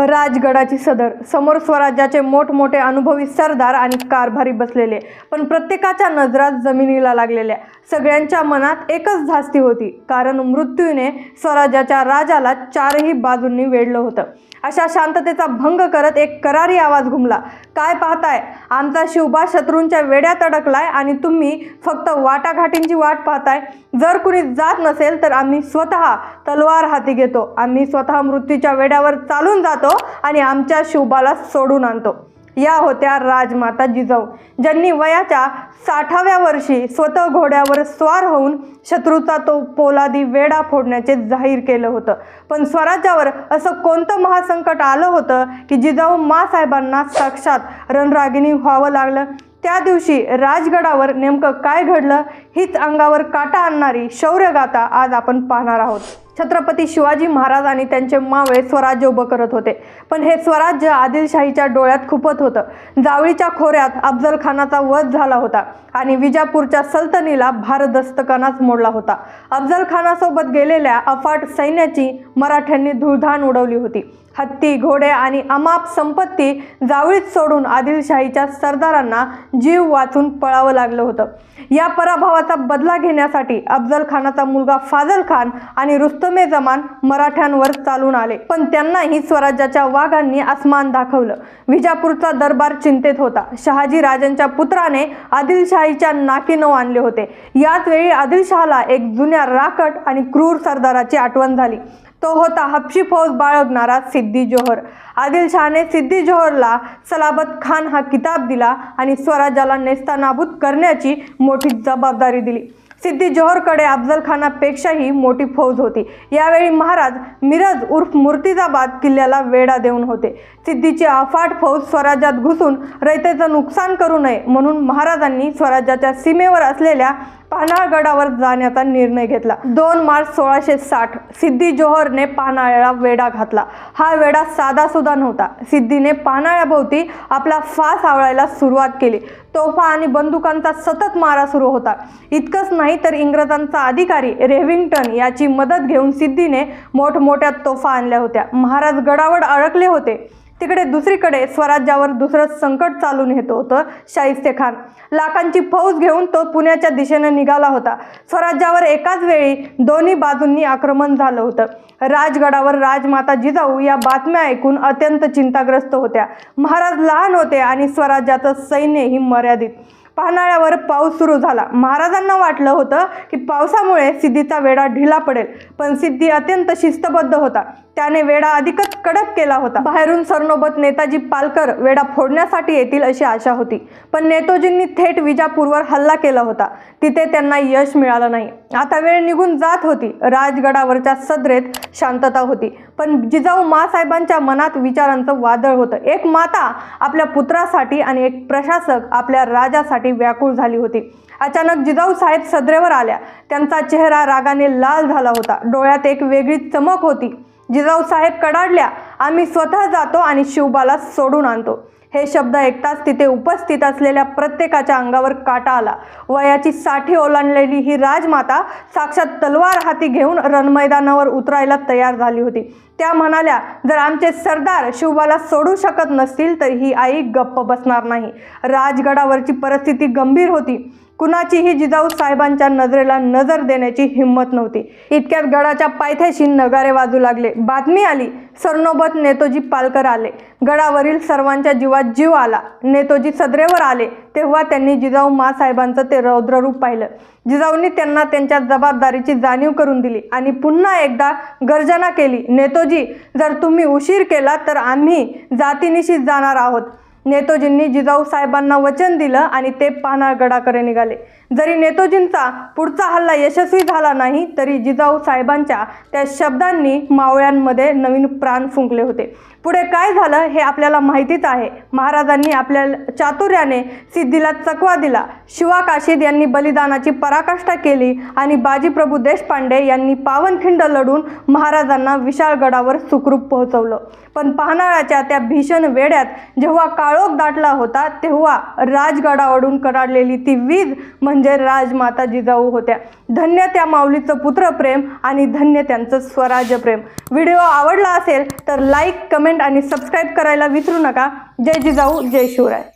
राजगडाची सदर. समोर स्वराज्याचे मोठमोठे अनुभवी सरदार आणि कारभारी बसलेले पण प्रत्येकाच्या नजरात जमिनीला लागलेल्या. सगळ्यांच्या मनात एकच धास्ती होती. कारण मृत्यूने स्वराज्याच्या राजाला चारही बाजूंनी वेढलं होतं. अशा शांततेचा भंग करत एक करारी आवाज घुमला. काय पाहताय? आमचा शिवबा शत्रूंच्या वेड्यात अडकलाय आणि तुम्ही फक्त वाटाघाटींची वाट पाहताय. जर कुणी जात नसेल तर आम्ही स्वतः तलवार हाती घेतो. आम्ही स्वतः मृत्यूच्या वेड्यावर चालून जातो आणि आमच्या शिवबाला सोडून आणतो. या होत्या राजमाता जिजाऊ ज्यांनी वयाच्या साठाव्या वर्षी स्वतः घोड्यावर स्वार होऊन शत्रूचा तो पोलादी वेडा फोडण्याचे जाहीर केलं होतं. पण स्वराज्यावर असं कोणतं महासंकट आलं होतं की जिजाऊ मासाहेबांना साक्षात रणरागिणी व्हावं लागलं? त्या दिवशी राजगडावर नेमकं काय घडलं? हीच अंगावर काटा आणणारी शौर्यगाथा आज आपण पाहणार आहोत. छत्रपती शिवाजी महाराज आणि त्यांचे मावळे स्वराज्य उभं करत होते. पण हे स्वराज्य आदिलशाहीच्या डोळ्यात खुपत होतं. जावळीच्या खोऱ्यात अफजल खानाचा वध झाला होता आणि विजापूरच्या सल्तनीला भारदस्तकानाच मोडला होता. अफजल खानासोबत गेलेल्या अफाट सैन्याची मराठ्यांनी धुळधाण उडवली होती. हत्ती घोडे आणि अमाप संपत्ती जावळीत सोडून आदिलशाहीच्या सरदारांना जीव वाचून पळावं लागलं होतं. या पराभवाचा बदला घेण्यासाठी अफजल खानाचा मुलगा फाजल खान आणि रुस्तमे जमान मराठ्यांवर चालून आले. पण त्यांनाही स्वराज्याच्या वाघांनी आसमान दाखवलं. विजापूरचा दरबार चिंतेत होता. शहाजी राजांच्या पुत्राने आदिलशाहीच्या नाकी नऊ आणले होते. याच वेळी आदिलशहाला एक जुन्या राकट आणि क्रूर सरदाराची आठवण झाली. तो होता हपशी फौज बाळगणारा सिद्धी जोहर. आदिलशहाने सिद्धी जोहरला सलाबत खान हा किताब दिला आणि स्वराज्याला नेस्तानाबूत करण्याची मोठी जबाबदारी दिली. सिद्धी जोहरकडे अफजल खानापेक्षाही मोठी फौज होती. यावेळी महाराज मिरज उर्फ मुर्तिजाबाद किल्ल्याला वेढा देऊन होते. सिद्धीची अफाट फौज स्वराज्यात घुसून रयतेचं नुकसान करू नये म्हणून महाराजांनी स्वराज्याच्या सीमेवर असलेल्या पानाळगडावर जाण्याचा निर्णय घेतला. दोन मार्च सोळाशे साठ सिद्धी जोहरने पानाळ्याला वेढा घातला. हा वेढा साधा सुद्धा नव्हता. सिद्धीने पानाळ्याभोवती आपला फास आवळायला सुरुवात केली. तोफा आणि बंदुकांचा सतत मारा सुरू होता. इतकंच नाही तर इंग्रजांचा अधिकारी रेव्हिंग्टन याची मदत घेऊन सिद्धीने मोठमोठ्या तोफा आणल्या होत्या. महाराज गडावर अडकले होते. तिकडे दुसरीकडे स्वराज्यावर दुसरं संकट चालून येत होतं शाहिस्ते खान लाखांची फौज घेऊन तो पुण्याच्या दिशेने निघाला होता. स्वराज्यावर एकाच वेळी दोन्ही बाजूंनी आक्रमण झालं होतं. राजगडावर राजमाता जिजाऊ या बातम्या ऐकून अत्यंत चिंताग्रस्त होत्या. महाराज लहान होते आणि स्वराज्याचं सैन्यही मर्यादित. पन्हाळ्यावर पाऊस सुरू झाला. महाराजांना वाटलं होतं की पावसामुळे सिद्धीचा वेढा ढिला पडेल पण सिद्धी अत्यंत शिस्तबद्ध होता. त्याने वेढा अधिकच कडक केला होता. बाहेरून सरनोबत नेताजी पालकर वेढा फोडण्यासाठी येतील अशी आशा होती. पण नेतोजींनी थेट विजापूरवर हल्ला केला होता. तिथे त्यांना यश मिळालं नाही. आता वेळ निघून जात होती. राजगडावरच्या सदरेत शांतता होती. पण जिजाऊ मासाहेबांच्या मनात विचारांचं वादळ होतं. एक माता आपल्या पुत्रासाठी आणि एक प्रशासक आपल्या राजासाठी व्याकुळ झाली होती. अचानक जिजाऊ साहेब सदरेवर आल्या. त्यांचा चेहरा रागाने लाल झाला होता. डोळ्यात एक वेगळी चमक होती. जिजाऊसाहेब कडाडल्या आम्ही स्वतः जातो आणि शिवबाला सोडून आणतो. हे शब्द ऐकताच तिथे उपस्थित असलेल्या प्रत्येकाच्या अंगावर काटा आला. वयाची साठी ओलांडलेली ही राजमाता साक्षात तलवार हाती घेऊन रणमैदानावर उतरायला तयार झाली होती. त्या म्हणाल्या जर आमचे सरदार शिवबाला सोडू शकत नसतील तर ही आई गप्प बसणार नाही. राजगडावरची परिस्थिती गंभीर होती. कुणाचीही जिजाऊ साहेबांच्या नजरेला नजर देण्याची हिंमत नव्हती. इतक्यात गडाच्या पायथ्याशी नगारे वाजू लागले. बातमी आली सरनोबत नेतोजी पालकर आले. गडावरील सर्वांच्या जीवात जीव आला. नेतोजी सदरेवर आले तेव्हा त्यांनी जिजाऊ मासाहेबांचं ते रौद्ररूप पाहिलं. जिजाऊंनी त्यांना त्यांच्या जबाबदारीची जाणीव करून दिली आणि पुन्हा एकदा गर्जना केली. नेतोजी जर तुम्ही उशीर केला तर आम्ही जातीनिशीच जाणार आहोत. नेतोजींनी जिजाऊ साहेबांना वचन दिलं आणि ते पानागडाकडे निघाले. जरी नेतोजींचा पुढचा हल्ला यशस्वी झाला नाही तरी जिजाऊ साहेबांच्या त्या शब्दांनी मावळ्यांमध्ये नवीन प्राण फुंकले होते. पुढे काय झालं हे आपल्याला माहितीच आहे. महाराजांनी आपल्या चातुर्याने सिद्धीला चकवा दिला. शिवा काशीद यांनी बलिदानाची पराकाष्ठा केली आणि बाजीप्रभू देशपांडे यांनी पावनखिंड लढून महाराजांना विशाळगडावर सुखरूप पोहोचवलं. पण पन्हाळ्याच्या त्या भीषण वेड्यात जेव्हा का काळोख दाटला होता तेव्हा राजगडावरून कराडलेली ती वीज म्हणजे राजमाता जिजाऊ होत्या. धन्य त्या माऊलीचं पुत्रप्रेम आणि धन्य त्यांचं स्वराज्यप्रेम व्हिडिओ आवडला असेल तर लाईक कमेंट आणि सबस्क्राईब करायला विसरू नका. जय जिजाऊ जय शिवराय.